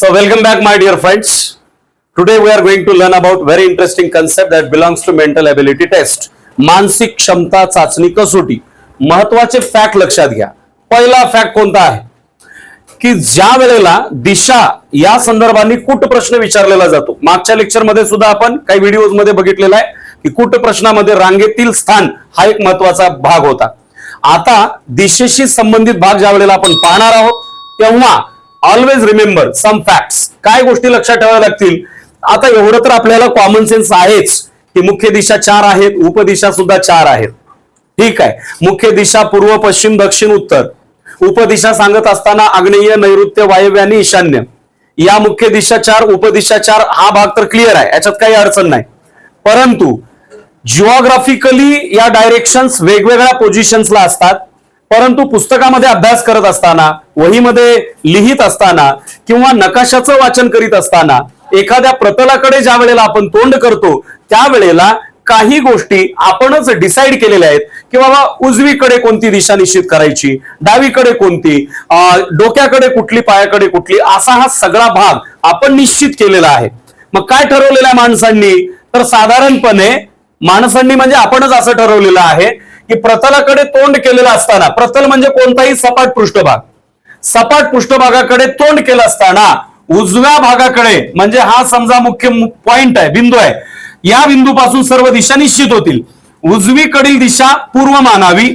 So welcome back my dear friends. Today we are going to learn about very interesting concept that belongs to mental ability test. मानसिक क्षमता चाचणी कसोटी. महत्त्वाचे fact लक्षात घ्या. पहिला फॅक्ट कोणता आहे? की ज्या वेळेला दिशा या संदर्भाने कुट प्रश्न विचारलेला जातो. मागच्या लेक्चरमध्ये सुद्धा आपण काही व्हिडिओजमध्ये बघितलेला आहे की कुट प्रश्नामध्ये रांगेतील स्थान हा एक महत्त्वाचा भाग होता. आता दिशेशी संबंधित भाग ज्या वेळेला आपण पाहणार आहोत तेव्हा ऑलवेज रिमेंबर सम फॅक्ट्स काय गोष्टी लक्षात ठेवाव्या लागतील? आता एवढं तर आपल्याला कॉमन सेन्स आहेच की मुख्य दिशा चार आहेत उपदिशा सुद्धा चार आहेत. ठीक आहे. मुख्य दिशा पूर्व पश्चिम दक्षिण उत्तर. उपदिशा सांगत असताना आग्नेय नैऋत्य वायव्य आणि ईशान्य. या मुख्य दिशा चार उपदिशा चार हा भाग तर क्लिअर आहे. याच्यात काही अडचण नाही. परंतु जिओग्राफिकली या डायरेक्शन्स वेगवेगळ्या पोझिशन्सला असतात. परंतु पुस्तकामध्ये अभ्यास करत असताना वहीमध्ये लिहित असताना किंवा नकाशाचं वाचन करीत असताना एखाद्या प्रतलाकडे ज्या वेळेला आपण तोंड करतो त्यावेळेला काही गोष्टी आपणच डिसाईड केलेल्या आहेत की बाबा उजवीकडे कोणती दिशा निश्चित करायची डावीकडे कोणती डोक्याकडे कुठली पायाकडे कुठली असा हा सगळा भाग आपण निश्चित केलेला आहे. मग काय ठरवलेलं आहे माणसांनी? तर साधारणपणे माणसांनी म्हणजे आपणच असं ठरवलेलं आहे की प्रतलाकडे तोंड केलेलं असताना प्रतल म्हणजे कोणताही सपाट पृष्ठभाग. सपाट पृष्ठभागाकडे तोंड केलं असताना उजव्या भागाकडे म्हणजे हा समजा मुख्य पॉइंट आहे बिंदू आहे या बिंदूपासून सर्व दिशा निश्चित होतील. उजवीकडील दिशा पूर्व मानावी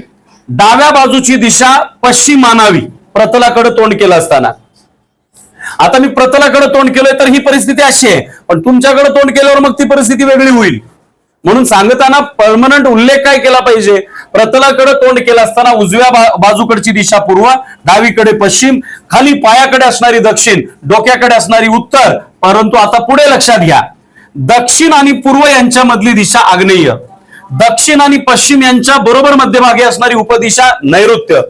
डाव्या बाजूची दिशा पश्चिम मानावी प्रतलाकडे तोंड केलं असताना. आता मी प्रतलाकडे तोंड केलंय तर ही परिस्थिती अशी आहे. पण तुमच्याकडे तोंड केल्यावर मग ती परिस्थिती वेगळी होईल. म्हणून सांगताना परमनंट उल्लेख काय केला पाहिजे? प्रतलाकडे तोंड केला असताना उजव्या बा- बाजूकडची दिशा पूर्व डावीकडे पश्चिम खाली पायाकडे असणारी दक्षिण डोक्याकडे असणारी उत्तर. परंतु आता पुढे लक्षात घ्या. दक्षिण आणि पूर्व यांच्यामधली दिशा आग्नेय. दक्षिण आणि पश्चिम यांच्या बरोबर मध्यभागी असणारी उपदिशा नैऋत्य.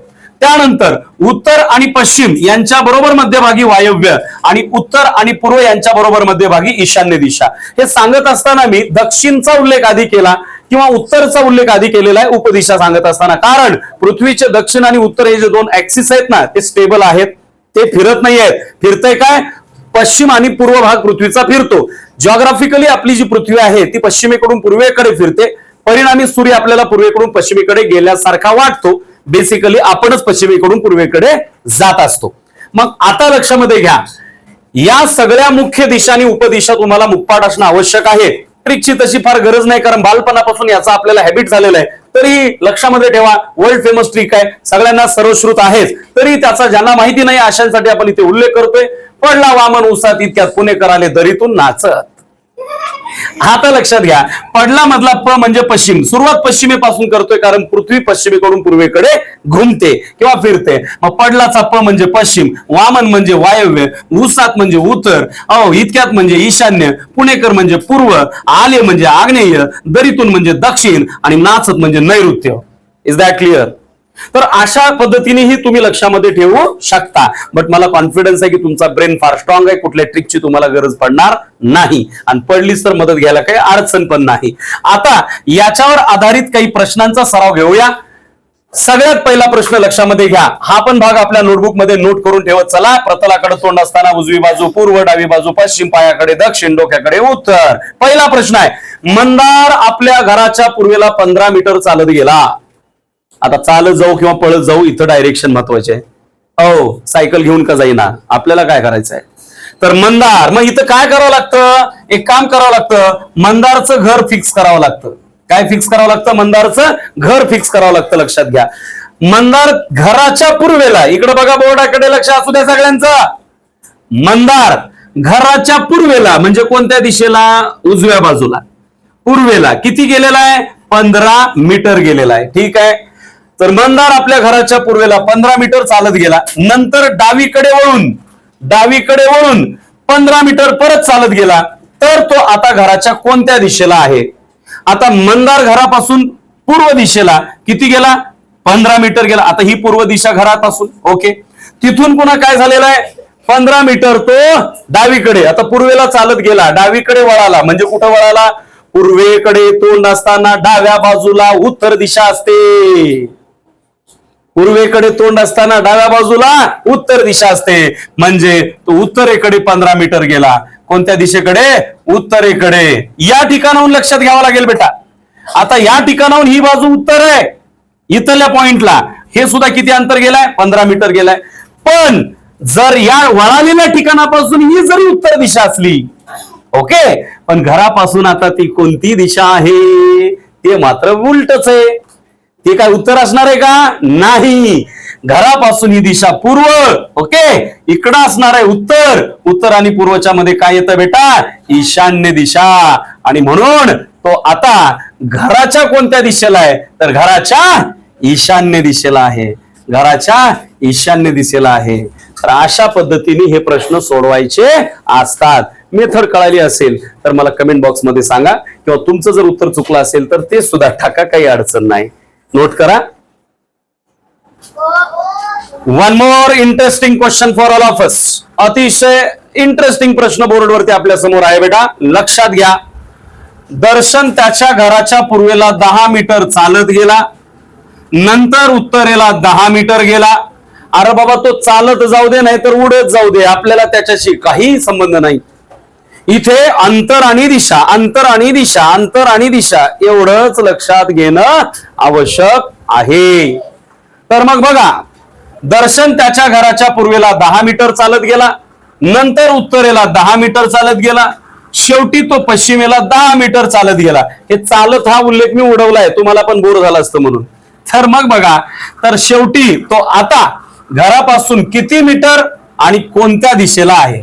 त्यानंतर उत्तर आणि पश्चिम यांच्या बरोबर मध्यभागी वायव्य आणि उत्तर आणि पूर्व यांच्या बरोबर मध्यभागी ईशान्य दिशा. हे सांगत असताना मी दक्षिणचा उल्लेख आधी केला किंवा उत्तरचा उल्लेख आधी केलेला आहे उपदिशा सांगत असताना. कारण पृथ्वीचे दक्षिण आणि उत्तर हे जे दोन ऍक्सिस आहेत ना ते स्टेबल आहेत ते फिरत नाही आहेत. फिरतय काय? पश्चिम आणि पूर्व भाग पृथ्वीचा फिरतो. जॉग्राफिकली आपली जी पृथ्वी आहे ती पश्चिमेकडून पूर्वेकडे फिरते. परिणामी सूर्य आपल्याला पूर्वेकडून पश्चिमेकडे गेल्यासारखा वाटतो. बेसिकली आपणच पश्चिमेकडून पूर्वेकडे जात असतो. मग आता लक्षामध्ये घ्या. या सगळ्या मुख्य दिशा आणि उपदिशा तुम्हाला मुखपाठ असणं आवश्यक आहे. ट्रिकची तशी फार गरज नाही कारण बालपणापासून याचा आपल्याला हॅबिट झालेला आहे. तरी लक्षामध्ये ठेवा वर्ल्ड फेमस ट्रिक आहे. सगळ्यांना सर्वश्रुत आहेच. तरी त्याचा ज्यांना माहिती नाही अशांसाठी आपण इथे उल्लेख करतोय. पडला वामन उसात इतक्यात पुणेकर आले दरीतून नाचत. आता लक्षात घ्या. पडला मधला प म्हणजे पश्चिम. सुरुवात पश्चिमेपासून करतोय कारण पृथ्वी पश्चिमेकडून पूर्वेकडे घुमते किंवा फिरते. मग पडलाचा प म्हणजे पश्चिम वामन म्हणजे वायव्य उसात म्हणजे उत्तर अहो इतक्यात म्हणजे ईशान्य पुणेकर म्हणजे पूर्व आले म्हणजे आग्नेय दरीतून म्हणजे दक्षिण आणि नाचत म्हणजे नैऋत्य. इज दॅट क्लिअर तर अशा पद्धतीनेही तुम्ही लक्षामध्ये ठेवू शकता. बट मला कॉन्फिडन्स आहे की तुमचा ब्रेन फार स्ट्रॉंग आहे. कुठल्या ट्रिकची तुम्हाला गरज पडणार नाही. आणि पडलीच तर मदत घ्यायला काही अडचण पण नाही. आता याच्यावर आधारित काही प्रश्नांचा सराव घेऊया. सगळ्यात पहिला प्रश्न लक्षामध्ये घ्या. हा पण भाग आपल्या नोटबुकमध्ये नोट करून ठेवत चला. प्रतलाकडे तोंड असताना उजवी बाजू पूर्व डावी बाजू पश्चिम पायाकडे दक्षिण डोक्याकडे उत्तर. पहिला प्रश्न आहे मंदार आपल्या घराच्या पूर्वेला पंधरा मीटर चालत गेला. आता चालत जाऊ किंवा पळत जाऊ इथं डायरेक्शन महत्त्वाचे आहे. हो सायकल घेऊन का जाईना. आपल्याला काय करायचं आहे तर मंदार मग इथं काय करावं लागतं? एक काम करावं लागतं. मंदारचं घर फिक्स करावं लागतं. काय फिक्स करावं लागतं? मंदारचं घर फिक्स करावं लागतं लक्षात घ्या. मंदार घराच्या पूर्वेला इकडे बघा बोर्डाकडे लक्ष असू द्या सगळ्यांचं. मंदार घराच्या पूर्वेला म्हणजे कोणत्या दिशेला? उजव्या बाजूला. पूर्वेला किती गेलेला आहे? पंधरा मीटर गेलेला आहे. ठीक आहे? तर मंदार आपल्या घराच्या पूर्वेला पंधरा मीटर चालत गेला. नंतर डावीकडे वळून डावीकडे वळून पंधरा मीटर परत चालत गेला. तर तो आता घराच्या कोणत्या दिशेला आहे? आता मंदार घरापासून पूर्व दिशेला किती गेला? पंधरा मीटर गेला. आता ही पूर्व दिशा घरापासून. ओके. तिथून पुन्हा काय झालेलं आहे? पंधरा मीटर तो डावीकडे. आता पूर्वेला चालत गेला. डावीकडे वळाला. म्हणजे कुठं वळाला? पूर्वेकडे तोंड असताना डाव्या बाजूला उत्तर दिशा असते. पूर्वेकडे तोंड असताना डाव्या बाजूला उत्तर दिशा असते. म्हणजे तो उत्तरेकडे पंधरा मीटर गेला. कोणत्या दिशेकडे? उत्तरेकडे. या ठिकाणाहून लक्षात घ्यावं लागेल बेटा. आता या ठिकाणाहून ही बाजू उत्तर आहे. इथल्या पॉइंटला हे सुद्धा किती अंतर गेलाय? पंधरा मीटर गेलाय. पण जर या वळालेल्या ठिकाणापासून ही जरी उत्तर दिशा असली ओके? पण घरापासून आता ती कोणती दिशा आहे? ते मात्र उलटच आहे. हे काय उत्तर असणार आहे का? नाही. घरापासून ही दिशा पूर्व. ओके? इकडं असणार आहे उत्तर. उत्तर आणि पूर्वच्या मध्ये काय येतं बेटा? ईशान्य दिशा. आणि म्हणून तो आता घराच्या कोणत्या दिशेला आहे? तर घराच्या ईशान्य दिशेला आहे. घराच्या ईशान्य दिशेला आहे. तर अशा पद्धतीने हे प्रश्न सोडवायचे असतात. मेथड कळाली असेल तर मला कमेंट बॉक्समध्ये सांगा. किंवा तुमचं जर उत्तर चुकलं असेल तर ते सुद्धा टाका. काही अडचण नाही. नोट करा. One more interesting question for all of us अतिशय इंटरेस्टिंग प्रश्न बोर्डवरती आपल्यासमोर आहे बेटा. लक्षात घ्या. दर्शन त्याच्या घराच्या पूर्वेला दहा मीटर चालत गेला. नंतर उत्तरेला दहा मीटर गेला. अरे बाबा तो चालत जाऊ दे नाही तर उडत जाऊ दे. आपल्याला त्याच्याशी काही संबंध नाही. इथे अंतर आणि दिशा अंतर आणि दिशा अंतर आणि दिशा एवढंच लक्षात घेणं आवश्यक आहे. तर मग बघा दर्शन त्याच्या घराच्या पूर्वेला दहा मीटर चालत गेला नंतर उत्तरेला दहा मीटर चालत गेला शेवटी तो पश्चिमेला दहा मीटर चालत गेला. हे चालत हा उल्लेख मी उडवलाय तुम्हाला पण बोर झाला असतं म्हणून. तर मग बघा तर शेवटी तो आता घरापासून किती मीटर आणि कोणत्या दिशेला आहे?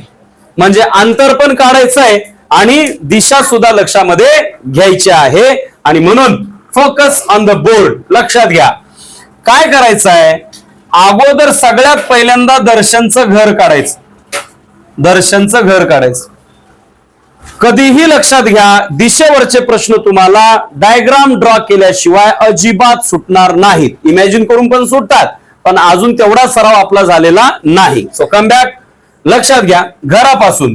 म्हणजे अंतर पण काढायचं आहे आणि दिशा सुद्धा लक्षामध्ये घ्यायची आहे. आणि म्हणून फोकस ऑन द बोर्ड लक्षात घ्या. काय करायचं आहे अगोदर सगळ्यात पहिल्यांदा दर्शनचं घर काढायचं. दर्शनचं घर काढायचं. कधीही लक्षात घ्या दिशेवरचे प्रश्न तुम्हाला डायग्राम ड्रॉ केल्याशिवाय अजिबात सुटणार नाहीत. इमॅजिन करून पण सुटतात. पण अजून तेवढा सराव आपला झालेला नाही. सो कम बॅक लक्षात घ्या घरापासून.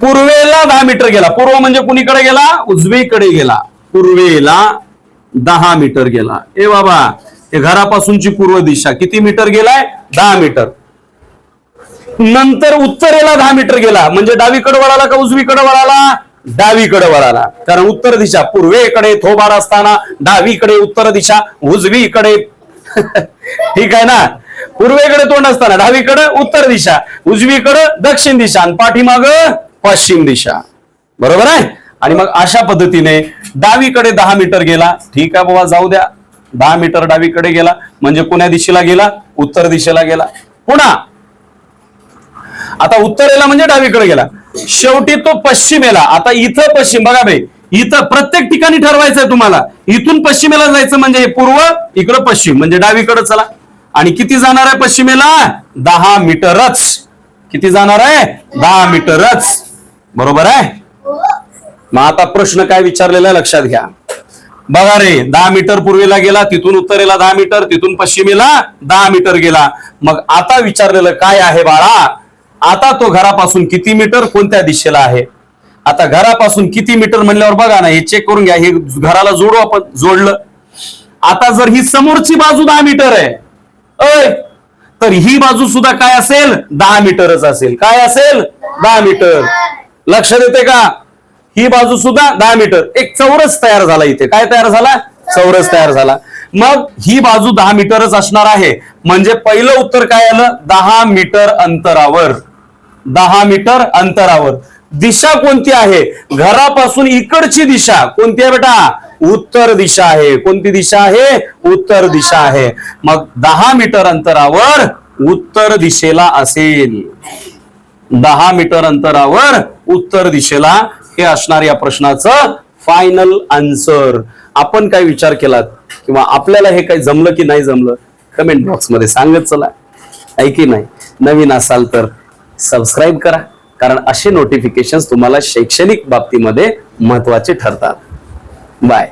पूर्वेला दहा मीटर गेला. पूर्व म्हणजे कुणीकडे गेला? उजवीकडे गेला. पूर्वेला दहा मीटर गेला. ए बाबा हे घरापासूनची पूर्व दिशा. किती मीटर गेलाय? दहा मीटर. नंतर उत्तरेला दहा मीटर गेला. म्हणजे डावीकडे वळाला का उजवीकडे वळाला? डावीकडे वळाला. कारण उत्तर दिशा पूर्वेकडे थोबार असताना डावीकडे उत्तर दिशा उजवीकडे ठीक आहे ना? पूर्वेकडे तोंड असताना डावीकडे उत्तर दिशा उजवीकडे दक्षिण दिशा आणि पाठीमाग पश्चिम दिशा. बरोबर आहे? आणि मग अशा पद्धतीने डावीकडे दहा मीटर गेला. ठीक आहे बाबा जाऊ द्या. दहा मीटर डावीकडे गेला म्हणजे कोण्या दिशेला गेला? उत्तर दिशेला गेला. पुन्हा. आता उत्तरेला म्हणजे डावीकडे गेला. शेवटी तो पश्चिमेला. आता इथं पश्चिम बघा भाई इथं प्रत्येक ठिकाणी ठरवायचंय तुम्हाला. इथून पश्चिमेला जायचं म्हणजे हे पूर्व इकडं पश्चिम. म्हणजे डावीकडे चला. आणि किती जाणार आहे पश्चिमेला? दहा मीटरच. किती जाणार आहे? दहा मीटरच. बरोबर आहे? मग आता प्रश्न काय विचारलेला आहे लक्षात घ्या. बघा रे दहा मीटर पूर्वेला गेला तिथून उत्तरेला दहा मीटर तिथून पश्चिमेला दहा मीटर गेला. मग आता विचारलेलं काय आहे बाळा? आता तो घरापासून किती मीटर कोणत्या दिशेला आहे? आता घरापासून किती मीटर म्हणल्यावर बघा ना हे चेक करून घ्या हे घराला जोडू आपण जोडलं. आता जर ही समोरची बाजू दहा मीटर आहे अय तर ही बाजू सुद्धा काय असेल? दहा मीटरच असेल. काय असेल? दहा मीटर. लक्ष देते का? ही बाजू सुद्धा दहा मीटर. एक चौरस तयार झाला इथे. काय तयार झाला? चौरस तयार झाला. मग ही बाजू दहा मीटरच असणार आहे. म्हणजे पहिलं उत्तर काय आलं? दहा मीटर अंतरावर. दहा मीटर अंतरावर. दिशा कोणती आहे? घरापासून इकडची दिशा कोणती आहे बेटा? उत्तर दिशा आहे. कोणती दिशा आहे? उत्तर दिशा आहे. मग दहा मीटर अंतरावर उत्तर दिशेला असेल. दहा मीटर अंतरावर उत्तर दिशेला हे असणार या प्रश्नाचं फायनल आन्सर आपण काय विचार केलात? किंवा आपल्याला हे काही जमलं की नाही जमलं? कमेंट बॉक्समध्ये सांगत चला. ऐकी की नाही. नवीन असाल तर सबस्क्राईब करा. कारण असे नोटिफिकेशन तुम्हाला शैक्षणिक बाबतीमध्ये महत्त्वाचे ठरतात. बाय